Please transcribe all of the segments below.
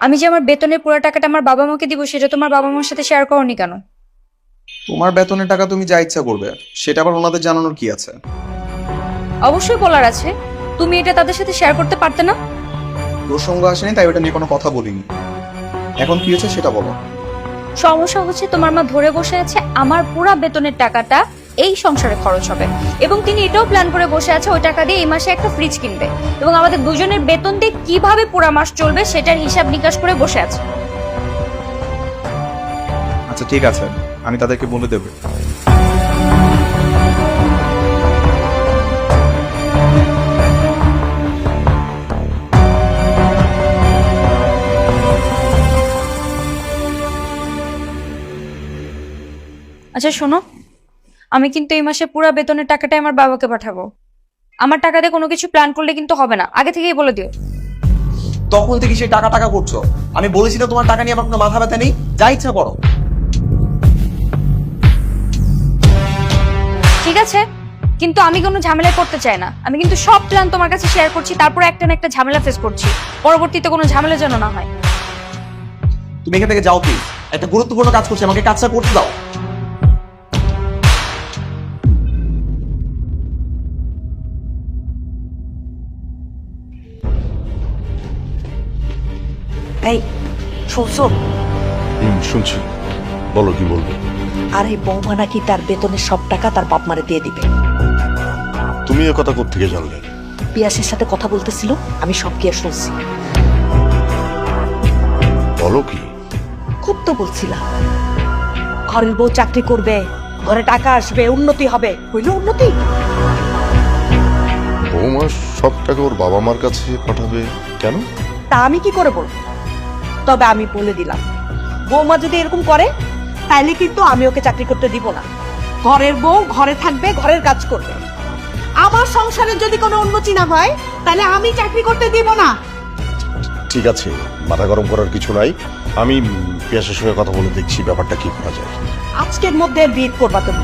আমি যে আমার বেতনের পুরো টাকাটা আমার বাবা মাকে দিব সেটা তোমার বাবা মার সাথে শেয়ার করনি কেন? তোমার বেতনের টাকা তুমি যা ইচ্ছা করবে সেটা আবার ওনাদের জানানোর কি আছে? অবশ্যই বলার আছে। তুমি এটা তাদের সাথে শেয়ার করতে পারতে না? প্রসঙ্গ আসেনি তাই ওটা নিয়ে কোনো কথা বলিনি। এখন কি হয়েছে সেটা বলো। সমস্যা হচ্ছে তোমার মা ধরে বসে আছে আমার পুরো বেতনের টাকাটা এই সংসারে খরচ হবে। এবং তিনি এটাও প্ল্যান করে বসে আছে ওই টাকা দিয়ে এই মাসে একটা ফ্রিজ কিনবে। এবং আমাদের দুজনের বেতন দিয়ে কীভাবে পুরো মাস চলবে সেটার হিসাব নিকাশ করে বসে আছে। আচ্ছা ঠিক আছে। আমি তাদেরকে বলে দেবো। আচ্ছা শোনো। আমি কিন্তু এই মাসে পুরো বেতনের টাকাটাই আমার বাবাকে পাঠাবো। আমার টাকা দিয়ে কোনো কিছু প্ল্যান করলে কিন্তু হবে না। আগে থেকেই বলে দিও। তখন থেকে সে টাকা টাকা করছ। আমি বলেছি না তোমার টাকা নিয়ে আমার কোনো মাথা ব্যথা নেই। যা ইচ্ছা করো। ঠিক আছে? কিন্তু আমি কোনো ঝামেলা করতে চাই না। আমি কিন্তু সব প্ল্যান তোমার কাছে শেয়ার করছি তারপর একটা না একটা ঝামেলা ফেস করছি। পরবর্তীতে কোনো ঝামেলা যেন না হয়। তুমি এখান থেকে যাও প্লিজ একটা গুরুত্বপূর্ণ কাজ করছি আমাকে কাজটা করতে দাও। এই শুনছো? শুনছি। বলো কি বলবে? আর এই বৌমা নাকি তার বেতনের সব টাকা তার বাপ মারে দিয়ে দিবে। তুমি এ কথা থেকে জানলে? পিয়াসের সাথে কথা বলতেছিল আমি সব গিয়ে শুনছি। বলো কি? খুব তো বলছিলাম। ঘরের বউ চাকরি করবে ঘরে টাকা আসবে উন্নতি হবে। হইল উন্নতি? বৌমা সব টাকা ওর বাবা মার কাছে পাঠাবে কেন? তা আমি কি করে বলব? তবে আমি বলে দিলাম। বৌমা যদি এরকম করে তাইলে কিন্তু আমি ওকে চাকরি করতে দিব না। ঘরের বউ ঘরে থাকবে ঘরের কাজ করবে। আমার সংসারের যদি কোনো উন্নতি না হয় তাহলে আমি চাকরি করতে দিব না। ঠিক আছে মাথা গরম করার কিছু নাই। আমি পিয়াসের সঙ্গে কথা বলে দেখছি ব্যাপারটা কি করা যায়। আজকের মধ্যে বিয়ে করবা তুমি।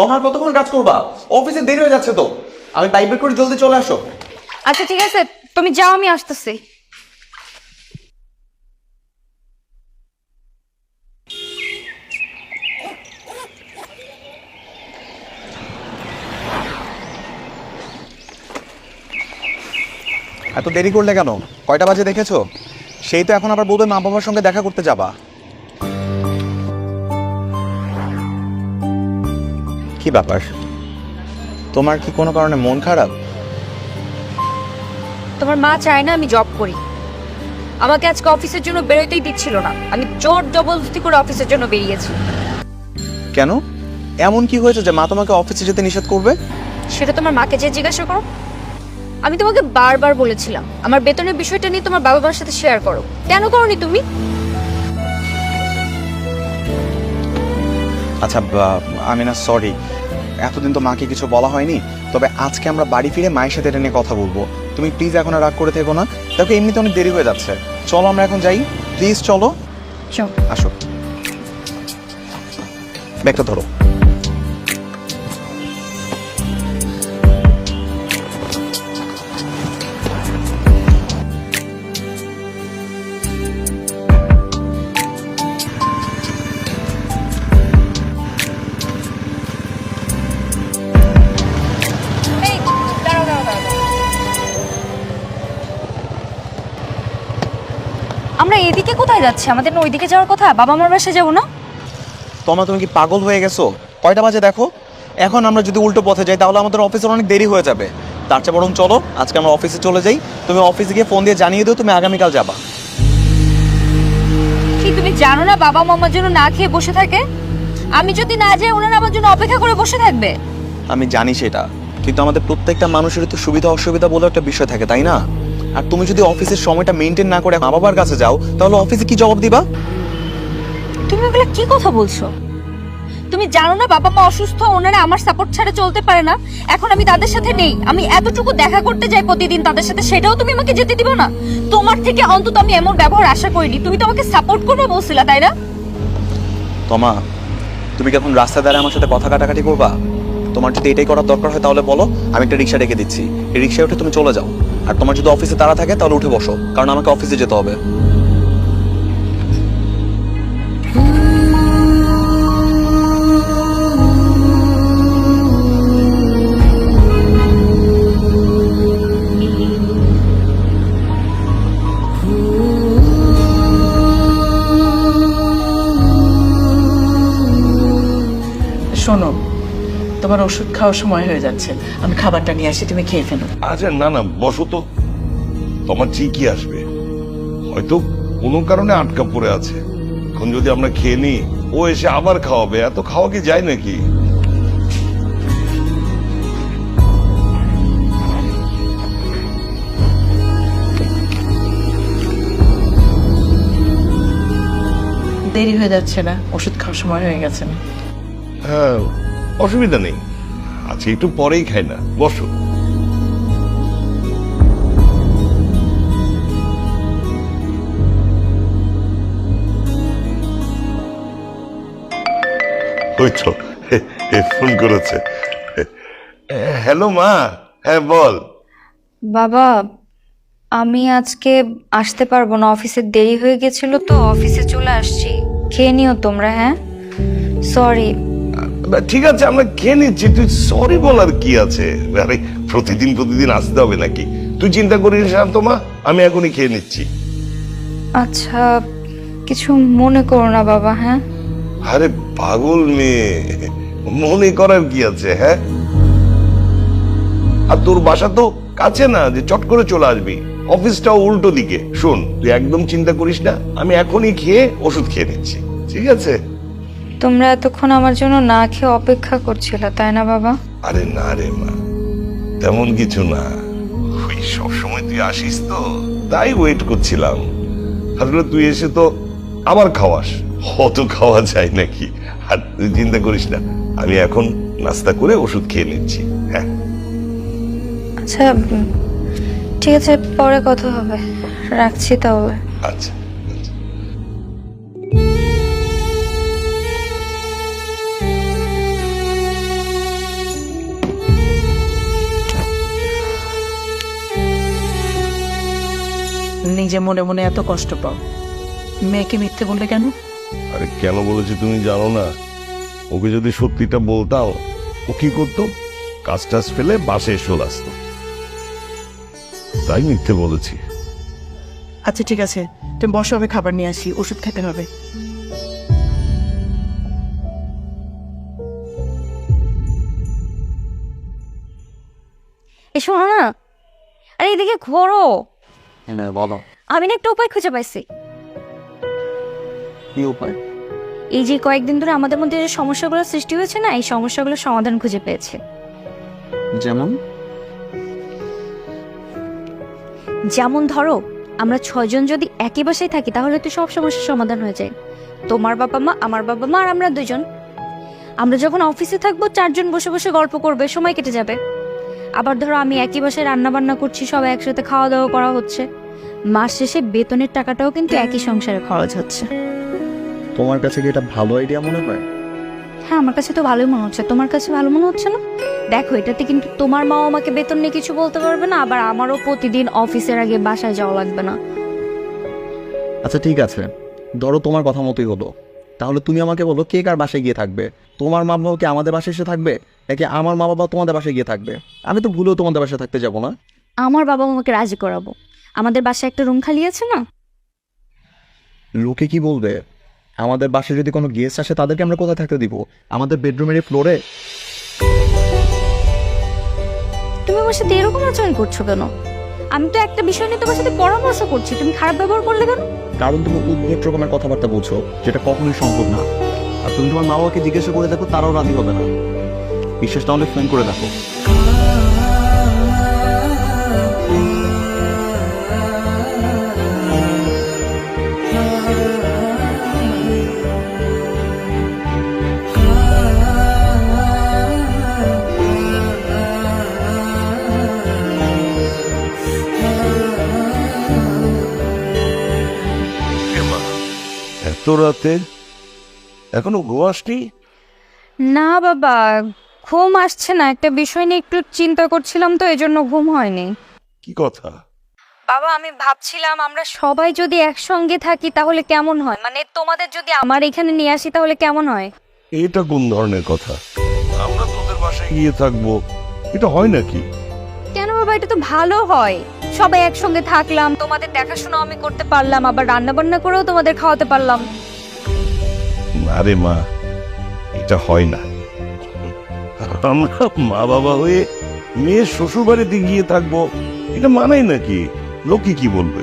তোমার কতক্ষণ কাজ করবা? অফিসে দেরি হয়ে যাচ্ছে তো। আমি পাইপ বের করে জলদি চলে আসো। আচ্ছা ঠিক আছে। তুমি যাও আমি আসতেছি। এত দেরি করলে কেন? কয়টা বাজে দেখেছ? সেই তো এখন আবার বলবে মা বাবার সঙ্গে দেখা করতে যাবা। কি ব্যাপার? তোমার কি কোনো কারণে মন খারাপ? তোমার মা চায় না আমি জব করি। আমাকে আজকে অফিসের জন্য বেরোতেই দিচ্ছিল না। আমি জোর জবরদস্তি করে অফিসের জন্য বেরিয়েছি। কেন? এমন কি হয়েছে যে মা তোমাকে অফিসে যেতে নিষেধ করবে? সেটা তোমার মাকে যে জিজ্ঞাসা করো। আমি তোমাকে বারবার বলেছিলাম আমার বেতনের বিষয়টা নিয়ে তোমার বাবা মার সাথে শেয়ার করো। কেন করনি তুমি? আচ্ছা আমি না সরি এতদিন তো মাকে কিছু বলা হয়নি তবে আজকে আমরা বাড়ি ফিরে মায়ের সাথে এটা নিয়ে কথা বলব। তুমি প্লিজ এখন আর রাগ করে থেকো না। দেখো এমনিতে অনেক দেরি হয়ে যাচ্ছে। চলো আমরা এখন যাই। প্লিজ চলো। চল। আসো। ব্যাগটা ধরো। আমরা এদিকে কোথায় যাচ্ছি? আমাদের না ওইদিকে যাওয়ার কথা? বাবা মার বাসায় যাব না? তোমা তুমি কি পাগল হয়ে গেছো? কয়টা বাজে দেখো? এখন আমরা যদি উল্টো পথে যাই তাহলে আমাদের অফিসের অনেক দেরি হয়ে যাবে। তার চেয়ে বরং চলো আজকে আমরা অফিসে চলে যাই। তুমি অফিসে গিয়ে ফোন দিয়ে জানিয়ে দিও তুমি আগামীকাল যাবা। কি তুমি জানো না বাবা মামার জন্য না খেয়ে বসে থাকে? আমি যদি না যাই ওনারা আমার জন্য অপেক্ষা করে বসে থাকবে। আমি জানি সেটা। কিন্তু আমাদের প্রত্যেকটা মানুষেরই তো সুবিধা অসুবিধা বলে একটা বিষয় থাকে তাই না? আর তুমি যদি অফিসের সময়টা মেনটেন না করে মা বাবার কাছে যাও তাহলে অফিসে কি জবাব দিবা? তুমি এগুলো কি কথা বলছো? তুমি জানো না বাবা মা অসুস্থ ওনারা আমার সাপোর্ট ছাড়া চলতে পারে না। এখন আমি তাদের সাথে নেই। আমি এতটুকু দেখা করতে যাই প্রতিদিন তাদের সাথে সেটাও তুমি আমাকে যেতে দিবে না। তোমার থেকে অন্তত আমি এমন ব্যবহার আশা করিনি। তুমি তো আমাকে সাপোর্ট করবে বলছিলা তাই না? তোমা তুমি কি এখন রাস্তায় দাঁড়িয়ে আমার সাথে কথা কাটাকাটি করবা? তোমার যদি এটাই করার দরকার হয় তাহলে বলো আমি একটা রিক্সা রেখে দিচ্ছি। এই রিক্সায় উঠে তুমি চলে যাও। আর তোমার যদি অফিসে তারা থাকে তাহলে উঠে বসো কারণ আমাকে অফিসে যেতে হবে। তোমার ওষুধ খাওয়ার সময় হয়ে যাচ্ছে। আমি খাবারটা নিয়ে আসি তুমি খেয়ে ফেলো। আচ্ছা না না বসো তো। তোমার ঠিকই আসবে। হয়তো কোনো কারণে আটকা পড়ে আছে। এখন যদি আমরা খেয়ে নিই ও এসে আবার খাওয়াবে। এত খাওয়া কি যায় নাকি? দেরি হয়ে যাচ্ছে না ওষুধ খাওয়ার সময় হয়ে গেছে। না হ্যাঁ অসুবিধা নেই। আজকে একটু পরেই খাই না। বসো। ফোন করেছে। হ্যালো মা হ্যাঁ বল। বাবা, আমি আজকে আসতে পারব না, অফিসে দেরি হয়ে গেছিল তো, অফিসে চলে আসছি। খেয়ে নিও তোমরা হ্যাঁ? সরি ঠিক আছে আমরা খেয়ে নিচ্ছি। তুই সরি বলার কি আছে? আরে প্রতিদিন প্রতিদিন আসতে হবে নাকি? তুই চিন্তা করিস শান্ত মা আমি এখনই খেয়ে নিচ্ছি। আচ্ছা কিছু মনে করো না বাবা হ্যাঁ? আরে পাগল মেয়ে মনে করার কি আছে হ্যাঁ? আর তোর বাসা তো কাছে না যে চট করে চলে আসবি। অফিসটাও উল্টো দিকে। শোন তুই একদম চিন্তা করিস না আমি এখনই খেয়ে ওষুধ খেয়ে নিচ্ছি। ঠিক আছে? তোমরা এতক্ষণ আমার জন্য না খেয়ে অপেক্ষা করছিলে তাই না বাবা? আরে না রে মা তেমন কিছু না। ওই সবসময় তুই আসিস তো তাই ওয়েট করছিলাম। আসলে তুই এসে তো আবার খাওয়াস। অত খাওয়া যায় নাকি? আর তুই চিন্তা করিস না আমি এখন নাস্তা করে ওষুধ খেয়ে নিচ্ছি হ্যাঁ? আচ্ছা ঠিক আছে পরে কথা হবে। রাখছি তাহলে। আচ্ছা। নিজে মনে মনে এত কষ্ট পাও। মেয়েকে মিথ্যে বললে কেন? আরে কেন বলেছি তুমি জানো না? ওকে যদি সত্যিটা বলতাম ও কি করতো? কাজ টাজ ফেলে বাসে চলে আসতো। তাই মিথ্যে বলেছি। আচ্ছা ঠিক আছে। তুমি বসো আমি খাবার নিয়ে আসি। ওষুধ খেতে হবে। শোনো না। আরে এদিকে ঘোরো। হ্যাঁ বলো। আমি না একটা উপায় খুঁজে পাইছি। কি উপায়? এই যে কয়েকদিন ধরে আমাদের মধ্যে যে সমস্যাগুলো সৃষ্টি হয়েছে না এই সমস্যাগুলোর সমাধান খুঁজে পেয়েছে। যেমন? যেমন ধরো আমরা ছয়জন যদি একই বাসায় থাকি তাহলে তো সব সমস্যার সমাধান হয়ে যায়। তোমার বাবা মা আমার বাবা মা আর আমরা দুজন আমরা যখন অফিসে থাকব চারজন বসে বসে গল্প করবে সময় কেটে যাবে। আবার ধরো আমি একই বাসায় রান্না বান্না করছি সবাই একসাথে খাওয়া দাওয়া করা হচ্ছে। মাস শেষে বেতনের টাকাটাও কিন্তু একই সংসারে খরচ হচ্ছে। তোমার কাছে কি এটা ভালো আইডিয়া মনে হয়? হ্যাঁ আমার কাছে তো ভালোই মনে হচ্ছে। তোমার কাছে ভালো মনে হচ্ছে না? দেখো এটাতে কিন্তু তোমার মাও আমাকে বেতন নিয়ে কিছু বলতে পারবে না আবার আমারও প্রতিদিন অফিসের আগে বাসায় যাওয়া লাগবে না। আচ্ছা ঠিক আছে। ধরো তোমার কথা মতোই হলো। তাহলে তুমি আমাকে বলো কে কার বাসায় গিয়ে থাকবে? তোমার মা বাবা কি আমাদের বাসায় এসে থাকবে? নাকি আমার মা বাবা তোমাদের বাসায় গিয়ে থাকবে? আমি তো ভুলেও তোমাদের বাসায় থাকতে যাব না। আমার বাবা আমাকে রাজি করাবো। আমাদের বাসায় একটা রুম খালি আছে না? লোকে কি বলবে? আমাদের বাসায় যদি কোনো গেস্ট আসে তাদেরকে আমরা কোথায় থাকতে দিব? আমাদের বেডরুমের ফ্লোরে তুমি আমার সাথে এরকম আচরণ করছ কেন? আমি তো একটা বিষয় নিয়ে তোমার সাথে পরামর্শ করছি। তুমি খারাপ ব্যবহার করলে কেন? কারণ তুমি উদ্ভট রকমের কথাবার্তা বলছো, যেটা কখনোই সম্ভব না। আর তুমি তোমার মা বাবাকে জিজ্ঞাসা করে দেখো, তারাও রাজি হবে না। বিশ্বাস তাহলে ফোন করে দেখো। রাতে? এখনও ঘুমাসনি না বাবা ঘুম আসছে না। একটা বিষয় নিয়ে একটু চিন্তা করছিলাম তো এজন্য ঘুম হয়নি। কি কথা? বাবা আমি ভাবছিলাম আমরা সবাই যদি একসঙ্গে থাকি তাহলে কেমন হয়? মানে তোমাদের যদি আমার এখানে নিয়ে আসি তাহলে কেমন হয়? এটা কোন ধরনের কথা? আমরা তোদের বাসায় গিয়ে থাকব। এটা হয় নাকি? কেন বাবা এটা তো ভালো হয়। সবাই একসঙ্গে থাকলাম তোমাদের দেখাশোনা আমি করতে পারলাম আবার রান্না বান্না করেও তোমাদের খাওয়াতে পারলাম। আরে মা এটা হয় না। আমরা মা বাবা হয়ে মেয়ের শ্বশুর বাড়িতে গিয়ে থাকব এটা মানাই নাকি? লোকে কি বলবে?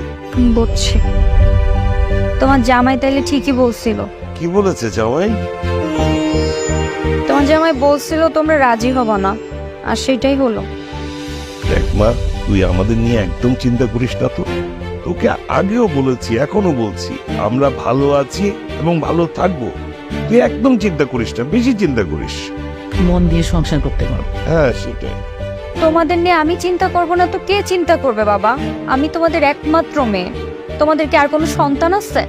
বুঝছি তোমার জামাই তাইলে ঠিকই বলছিল। কি বলেছে জামাই? তোমার জামাই বলছিল তোমরা রাজি হব না আর সেটাই হলো। দেখ মা তুই আমাদের নিয়ে একদম চিন্তা করিস না তো। তোকে আগেও বলেছি এখনও বলছি আমরা ভালো আছি এবং ভালো থাকব। তুই একদম চিন্তা করিস না বেশি চিন্তা করিস। মন দিয়ে সংসার করতে পারো। হ্যাঁ সেটাই। তোমাদের নিয়ে আমি চিন্তা করব না তো কে চিন্তা করবে বাবা? আমি তোমাদের একমাত্র মেয়ে। তোমাদের কি আর কোনো সন্তান আছে?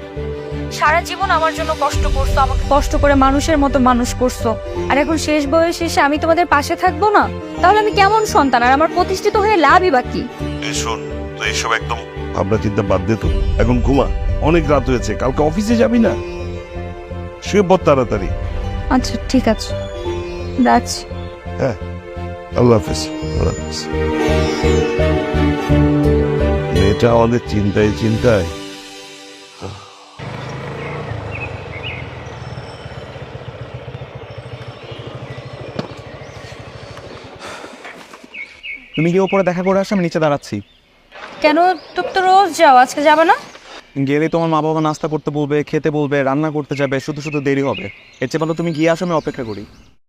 সারা জীবন আমার জন্য কষ্ট করছ আমাকে কষ্ট করে মানুষের মতো মানুষ করছ। আর এখন শেষ বয়স এসে আমি তোমাদের পাশে থাকব না? তাহলে আমি কেমন সন্তান? আর আমার প্রতিষ্ঠিত হয়ে লাভই বা কি? এই শোন তো এসব একদম ভাবনা চিন্তা বাদ দে তো। এখন ঘুমা। অনেক রাত হয়েছে কালকে অফিসে যাবি না? শুয়ে পর তাড়াতাড়ি। আচ্ছা ঠিক আছে। রাখছি। হ্যাঁ আল্লাহ হাফেজ আল্লাহ হাফেজ। মেয়েটা আমাদের চিন্তায় চিন্তায় তুমি গিয়ে ওপরে দেখা করে আসো আমি নিচে দাঁড়াচ্ছি। কেন? তুমি তো রোজ যাও আজকে যাবে না? গেলে তোমার মা বাবা নাস্তা করতে বলবে খেতে বলবে রান্না করতে যাবে শুধু শুধু দেরি হবে। এর চেয়ে ভালো তুমি গিয়ে আসো আমি অপেক্ষা করি।